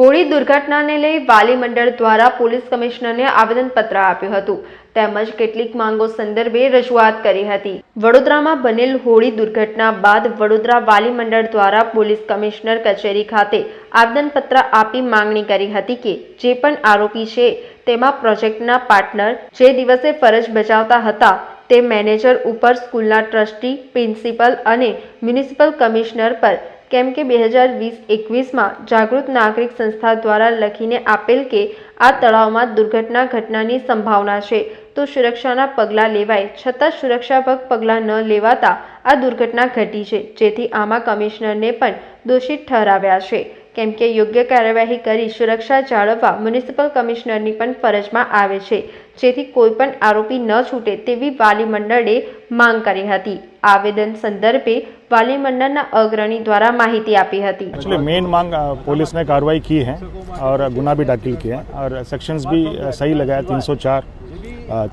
હોળી દુર્ઘટનાને લઈ વાલી મંડળ દ્વારા પોલીસ કમિશનરને આવેદનપત્ર આપ્યું હતું. તેમજ કેટલીક માંગો સંદર્ભે રજૂઆત કરી હતી. વડોદરામાં બનેલ હોળી દુર્ઘટના બાદ વડોદરા વાલી મંડળ દ્વારા પોલીસ કમિશનર કચેરી ખાતે આવેદનપત્ર આપી માંગણી કરી હતી કે જે પણ આરોપી છે, તેમાં પ્રોજેક્ટના પાર્ટનર જે દિવસે ફરજ બજાવતા હતા, તે મેનેજર ઉપર સ્કૂલના ટ્રસ્ટી, પ્રિન્સિપલ અને મ્યુનિસિપલ કમિશનર પર કેમ કે બે હજાર વીસ એકવીસમાં જાગૃત નાગરિક સંસ્થા દ્વારા લખીને આપેલ કે આ તળાવમાં દુર્ઘટના ઘટનાની સંભાવના છે, તો સુરક્ષાના પગલાં લેવાય. છતાં સુરક્ષાભગ પગલાં ન લેવાતા આ દુર્ઘટના ઘટી છે, જેથી આમાં કમિશનરને પણ દોષિત ઠરાવ્યા છે. કેમ કે યોગ્ય કાર્યવાહી કરી સુરક્ષા જાળવવા મ્યુનિસિપલ કમિશનરની પણ ફરજમાં આવે છે જેથી કોઈ પણ આરોપી ન છૂટે તેવી વાલી મંડળે માંગ કરી હતી આવેદન સંદર્ભે વાલી મંડળના અગ્રણી દ્વારા માહિતી આપી હતી एक्चुअली मेन मांग अ, पुलिस ने कार्रवाई की है और गुना भी दाखिल किए हैं और सेक्शंस भी अ, सही लगाया तीन सौ चार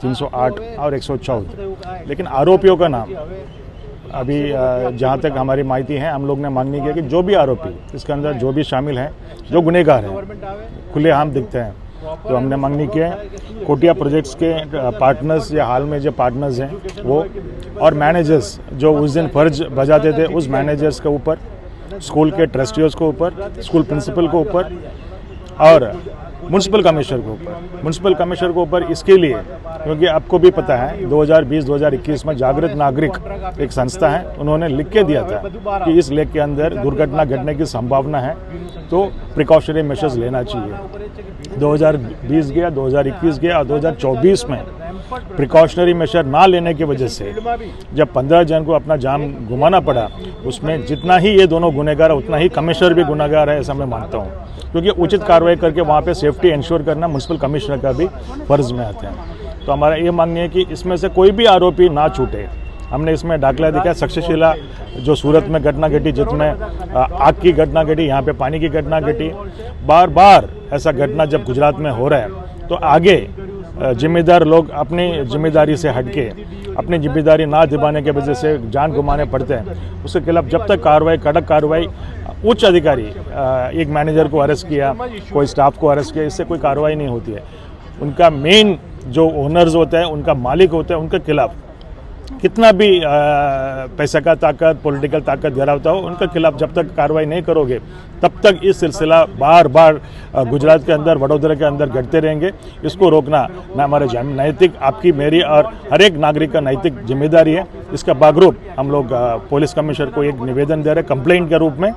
तीन सौ आठ और एक सौ चौदह लेकिन आरोपियों का नाम अभी जहाँ तक हमारी माहिती है, हम लोग ने मांगनी की कि जो भी आरोपी, इसके अंदर जो भी शामिल हैं, जो गुनेगार हैं, खुले आम दिखते हैं। तो हमने मांगनी की है, कोटिया प्रोजेक्ट्स के पार्टनर्स या हाल में जो पार्टनर्स हैं, वो और मैनेजर्स जो उस दिन फ़र्ज़ बजाते थे, उस मैनेजर्स के ऊपर, स्कूल के ट्रस्टियों के ऊपर, स्कूल प्रिंसिपल के ऊपर और म्यूनसिपल कमिश्नर के ऊपर। म्यूनसिपल कमिश्नर के ऊपर इसके लिए, क्योंकि आपको भी पता है 2020-2021 में जागृत नागरिक एक संस्था है, उन्होंने लिख के दिया था कि इस लेक के अंदर दुर्घटना घटने की संभावना है तो प्रिकॉशनरी मेजर्स लेना चाहिए। 2020 गया 2021 गया और 2024 में प्रिकॉशनरी मेजर ना लेने की वजह से जब 15 जन को अपना जान घुमाना पड़ा उसमें जितना ही ये दोनों गुनेगार है, उतना ही कमिश्नर भी गुनागार है, ऐसा मैं मानता हूँ। क्योंकि उचित कार्रवाई करके वहाँ पे सेफ्टी इंश्योर करना म्यूनसिपल कमिश्नर का भी फ़र्ज़ में आता है। तो हमारा ये माननी है कि इसमें से कोई भी आरोपी ना छूटे। हमने इसमें दाखला दिखाया सक्सेशिला जो सूरत में घटना घटी, जिसमें आग की घटना घटी, यहाँ पे पानी की घटना घटी बार बार ऐसा घटना जब गुजरात में हो रहा है तो आगे जिम्मेदार लोग अपनी ज़िम्मेदारी से हटके अपनी ज़िम्मेदारी ना दिबाने के वजह से जान घुमाने पड़ते हैं। उसके खिलाफ जब तक कार्रवाई, कड़क कार्रवाई, उच्च अधिकारी एक मैनेजर को अरेस्ट किया, कोई स्टाफ को अरेस्ट किया, इससे कोई कार्रवाई नहीं होती है। उनका मेन जो ओनर्स होते हैं, उनका मालिक होते हैं, उनके खिलाफ कितना भी पैसा का ताकत पॉलिटिकल ताकत धरावता हो, उनके खिलाफ जब तक कार्रवाई नहीं करोगे, तब तक इस सिलसिला बार बार गुजरात के अंदर, वडोदरा के अंदर घटते रहेंगे। इसको रोकना न हमारे नैतिक आपकी मेरी और हर एक नागरिक का नैतिक ज़िम्मेदारी है। इसका बागरूप हम लोग पुलिस कमिश्नर को एक निवेदन दे रहे कंप्लेंट के रूप में।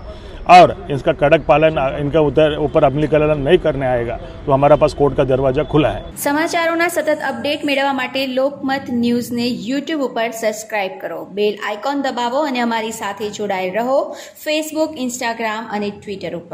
और इसका कड़क पालन अ, इनका उतर ऊपर अमलीकरण नहीं करने आएगा तो हमारा पास कोर्ट का दरवाज़ा खुला है સમાચારોના સતત અપડેટ મેળવવા માટે લોકમત ન્યૂઝને યુટ્યુબ ઉપર સબસ્ક્રાઇબ કરો બેલ આઇકોન દબાવો અને અમારી સાથે જોડાયેલ રહો ફેસબુક ઇન્સ્ટાગ્રામ અને ટ્વિટર ઉપર